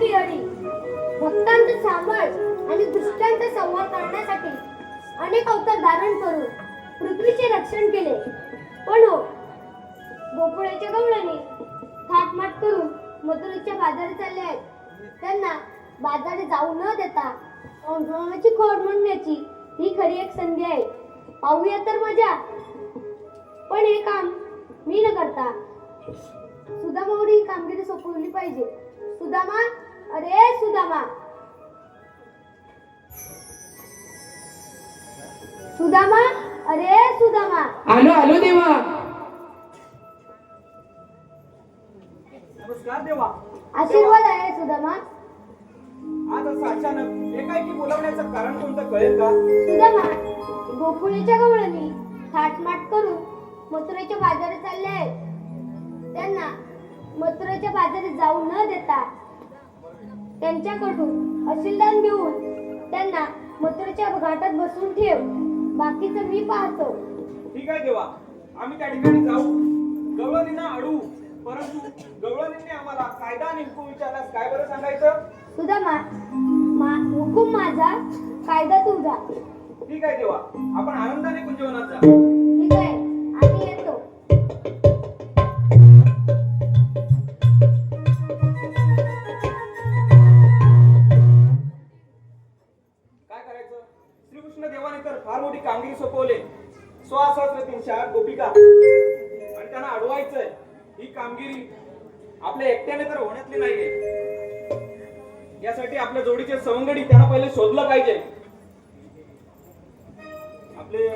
की अडी भक्तांचं सांभाळ आणि दुष्टांचा संहार करण्यासाठी अनेक अवतार धारण करून पृथ्वीचे रक्षण केले. पण हो गोकुळाच्या गवळणी थाटमाट करून मथुरेच्या बाजारी चालले आहेत. त्यांना बाजारी जाऊ न देता औंढवण्याची खोड म्हणण्याची ही खरी एक संधी आहे. पाहूया तर मजा. पण हे काम मी न करता सुदामावर ही कामगिरी सोपवली पाहिजे. सुदामा अरे सुदामा. सुदामा? अरे सुदामा. आलो आलो देवा. नमस्कार देवा. आशीर्वाद आहे सुदामा. आज असं अचानक एकाएकी बोलावण्याचं कारण कोणतं कळेल का? सुदामा गोकुळीच्या गवळणी थाटमाट करून मथुरेच्या बाजारात चालले आहेत. त्यांना मथुरेच्या बाजारात जाऊ न देता त्यांच्याकडून अशीलदान घेऊन त्यांना मथुरेच्या घाटात बसवून ठेव. बाकीचं मी पाहतो. ठीक आहे देवा. आम्ही त्या ठिकाणी जाऊ. गवळणींना अडवू. परंतु गवळणींनी आम्हाला कायदा आणि हुकूम विचारल्यास काय बरं सांगायचं? सुदामा मा हुकूम माझा. कायदा तुझा. ठीक आहे देवा. आपण आनंदाने कुंजवनात जा. तीनशे आठ गोपिका. आणि त्यांना अडवायचंय. ही कामगिरी आपल्या एकट्याने तर होण्यातली नाहीये. यासाठी आपल्या जोडीचे सवंगडी त्यांना पहिले शोधलं पाहिजे. आपले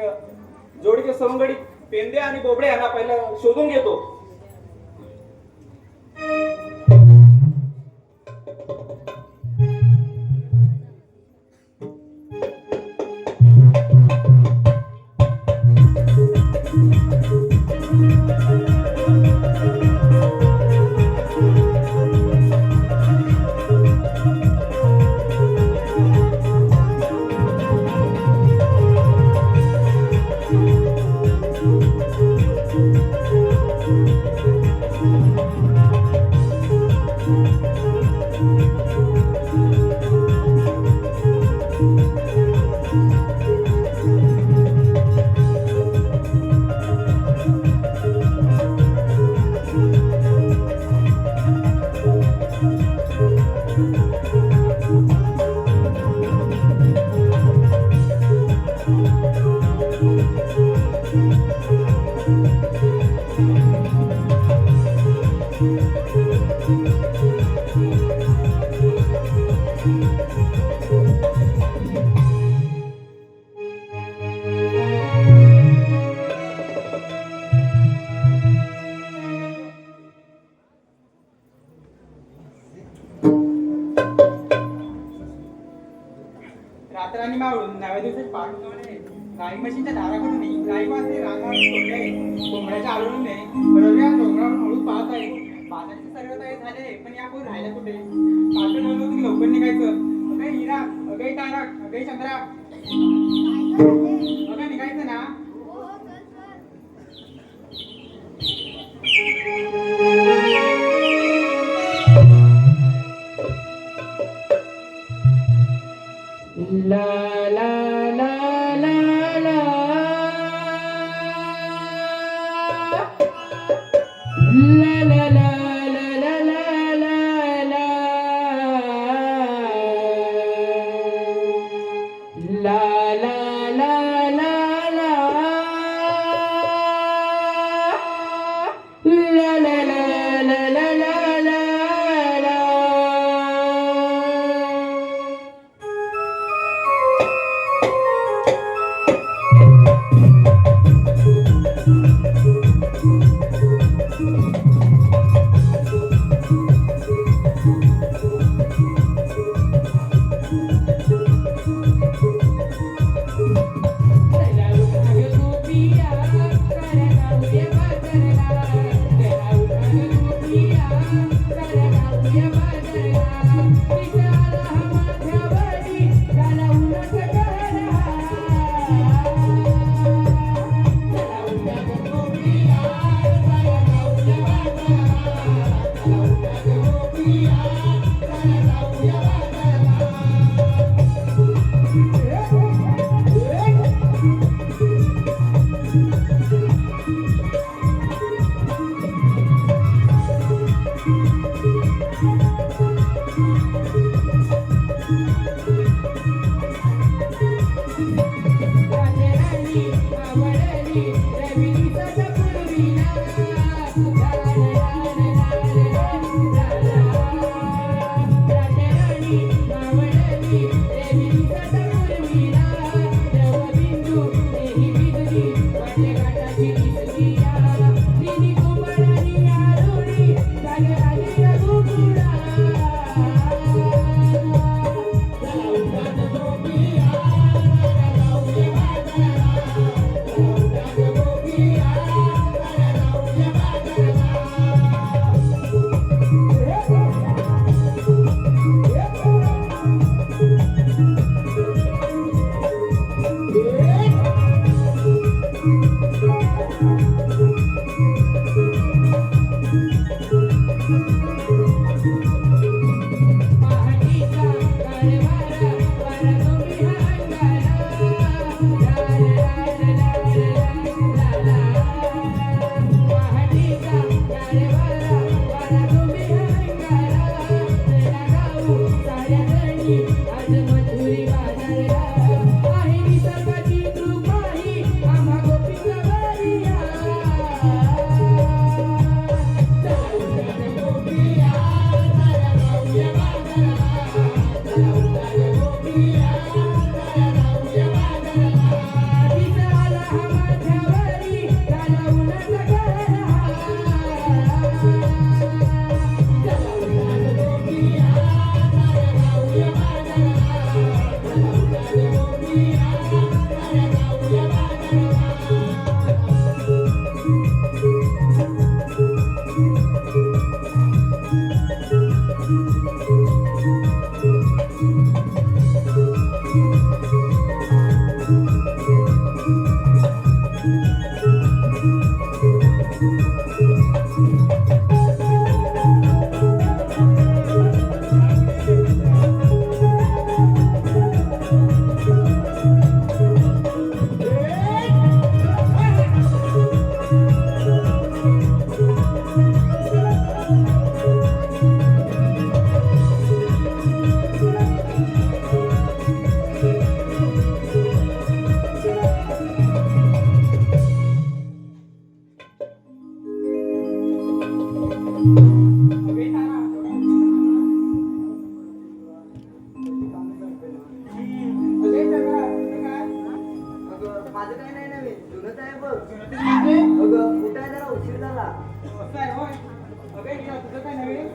जोडीचे सवंगडी पेंदे आणि बोबडे यांना पहिले शोधून घेतो. गाई म्हशीच्या दाराकडून गाई वाजते रांगावर सोडले कोंबड्याच्या आळून रव्या डोंगरावर हळू पाहत आहे. बाजारचे सर्व तयार झाले पण या कोण राहिलं कुठे? पाठ ठरवलं की लवकर निघायचं. अगं हिरा. अगं तारा अगं चंद्रा. अगं निघायचं ना?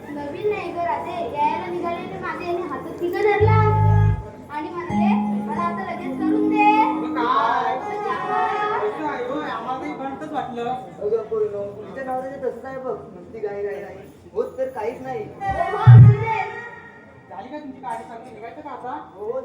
नवीन नाही ग राधे. निघाले ते माझे याने हातात तिघ धरला. आणि म्हणाले मला आता लगेच करून हो, आहे बघ. नुसती गाई गाई गाई होत तर काहीच नाही. हो, झाली का हो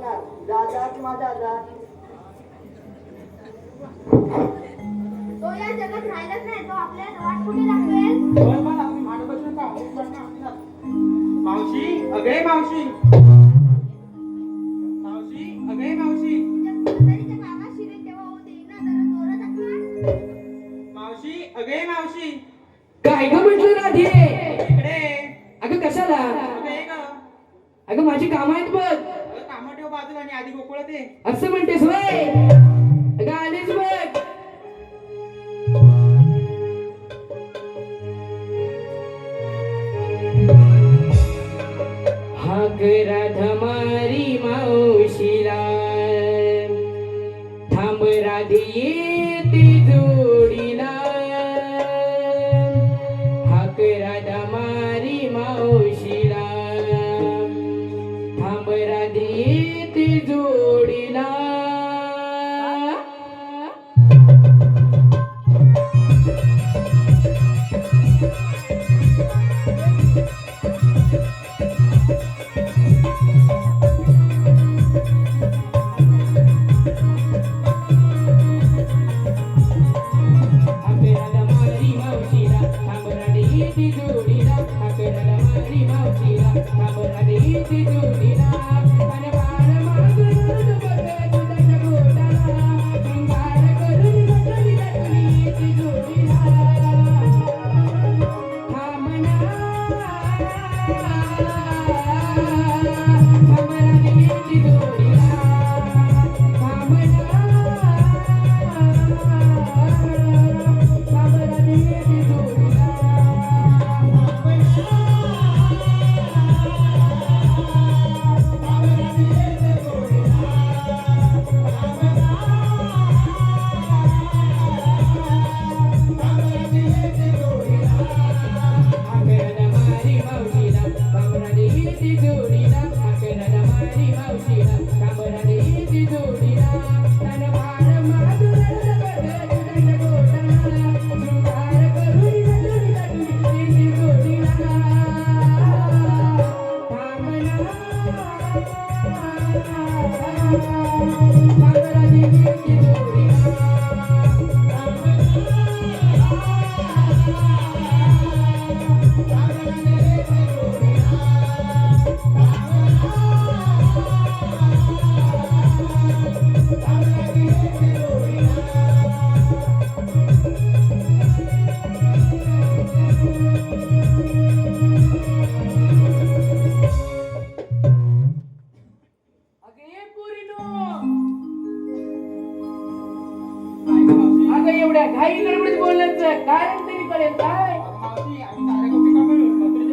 जा की माझा जा तो या जगात राहिलाच नाही तो आपल्याला वाट कुठे असतात. मावशी अगे मावशी. मावशी अगे मावशी. मावशी अगे मावशी. काय ग म्हटलं राधे? इकडे अगं कशाला? अगं माझी कामं आहेत बघ अगं कामं ठेव बाजूला आणि आधी गोकुळ ते. असं म्हणतेस वय अगं बघ. हाक राधमारी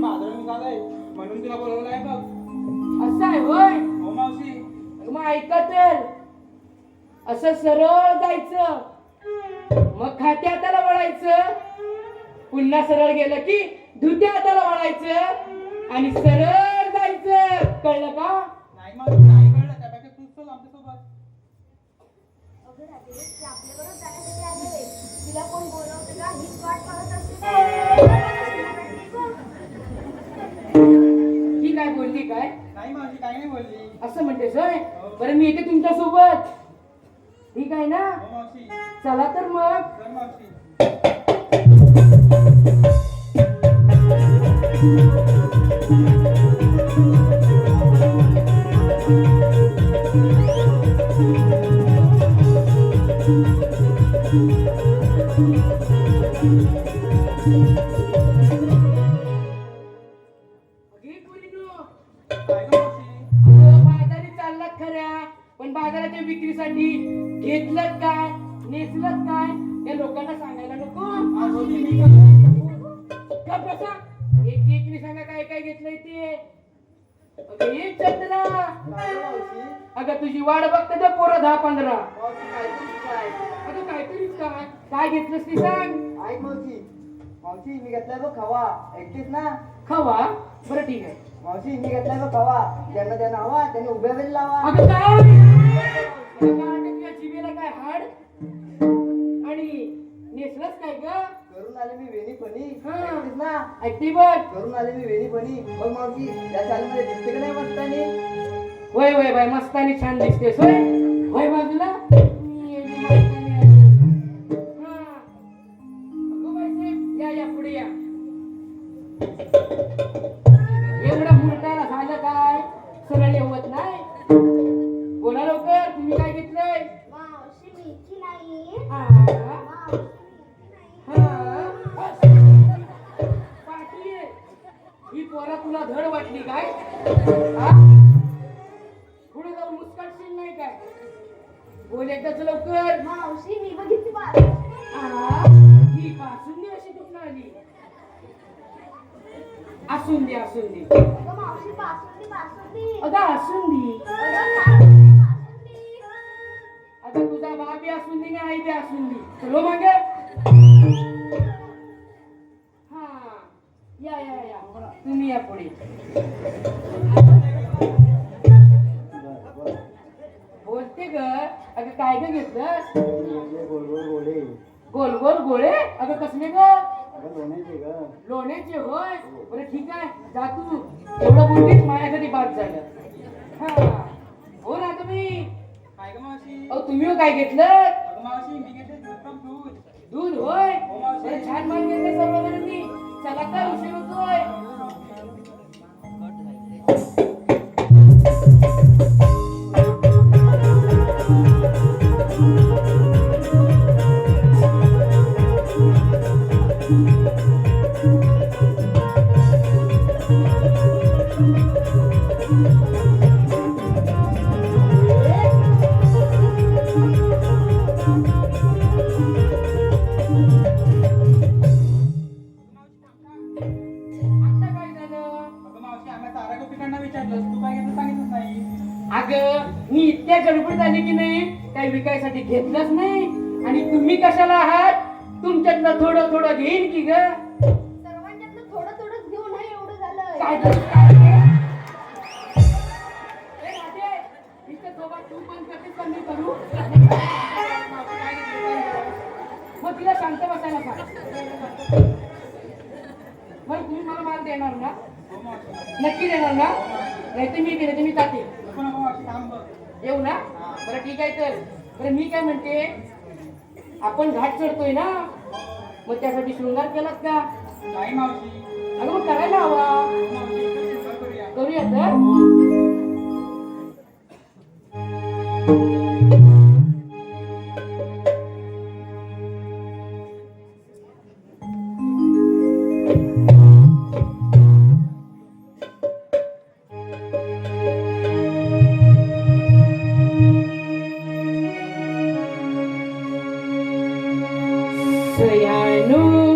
बाजारात निघालोय म्हणून तुला बोलवलंय बघ असं आहे होय? हो मावशी मग ऐका तर असं सरळ जायचं. मग खात्या हाताला वळायचं. पुन्हा सरळ गेलं की धुत्या हाताला वळायचं. आणि सरळ जायचं. कळलं का? नाही मावशी नाही कळलं. त्यापेक्षा तूच चल आमच्यासोबत. अगं राधे, ती आपल्याबरोबर जाण्यासाठी आलेले. तिला कोण बोलवतं का? हीच वाट पाहत असते. तर. ही काय बोलली काय? नाही नाही बोलली. असं म्हणतेस होय? बरं मी येते तुमच्यासोबत ठीक आहे ना? हो चला तर मग. विक्रीसाठी घेतलं काय नेसलं काय हे लोकांना सांगायला नको. का बसा एक एक नाही सांगा काय काय घेतलंय ते? ये चंद्रा. अगं तुझी वाट बघते तर पोरं दहा पंधरा. अगं काहीतरीच काय? काय घेतलंस ती सांग. ऐक मावशी मावशी मी घेतलाय बघ खवा. ऐकतेस ना? खवा? बरं ठीक आहे. मावशी मी घेतलाय बघ खवा. ज्यांना ज्यांना हवा त्यांनी उभ्या वेळी लावा. अगं काय? तुझ्या जिभेला काय हाड? आणि नेसलंच काय ग? करून आले मी वेणी हा. ऐकतेस ना? ऐकते बघ. करून आले मी वेणी फणी. बघ मावशी या शाळेमध्ये दिसते का नाही मस्तानी? वय वय बाय मस्तानी छान दिसतेस होय. वय बाजूला. असून दे असून दे. अगं असून दे. अगं तुझा बाप बी असून दे आणि आई बी असून दे. चलो मागे. हा. या या या. तुम्ही या पुढे. बोलते ग. अगं काय ग घेतलंस? गोल गोल गोडे गोल गोल गोळे? अगं कसले ग? लोण्याचे ग. लोण्याचे होय. बरं ठीक आहे. जा तू. एवढं बोललीस माझ्यासाठी बाद झालं. हा. हो ना तुम्ही? काय गं मावशी? अहो तुम्ही हो काय घेतलं अगं मावशी मी घेतले दूध. दूध दूध होय. हो, मावशी. बरं, छान माल घेतलं सर्वजणांनी. चला काय उशीर होतोय? गडबडीत आले की नाही काही विकायसाठी घेतलंच नाही. आणि तुम्ही कशाला आहात? तुमच्यातलं थोडं थोडं घेईन की ग? सर्वांच्यातलं थोडं थोडं घेऊन नाही एवढं झालं. काय झालं? काय झालं? ए, राधे, इथं दोघं तू पण करतेस का मी करू? मग तिला शांत बसायला सांग. मग तुम्ही मला माल देणार ना? हो नक्की देणार ना? नाही तर मी केले तर मी जाते. बघ. येऊ ना? बरं ठीक आहे तर. बरं मी काय म्हणते आपण घाट चढतोय ना? मग त्यासाठी शृंगार केलात का? नाही मावशी. अगं मग करायला हवा. करूया तर. i know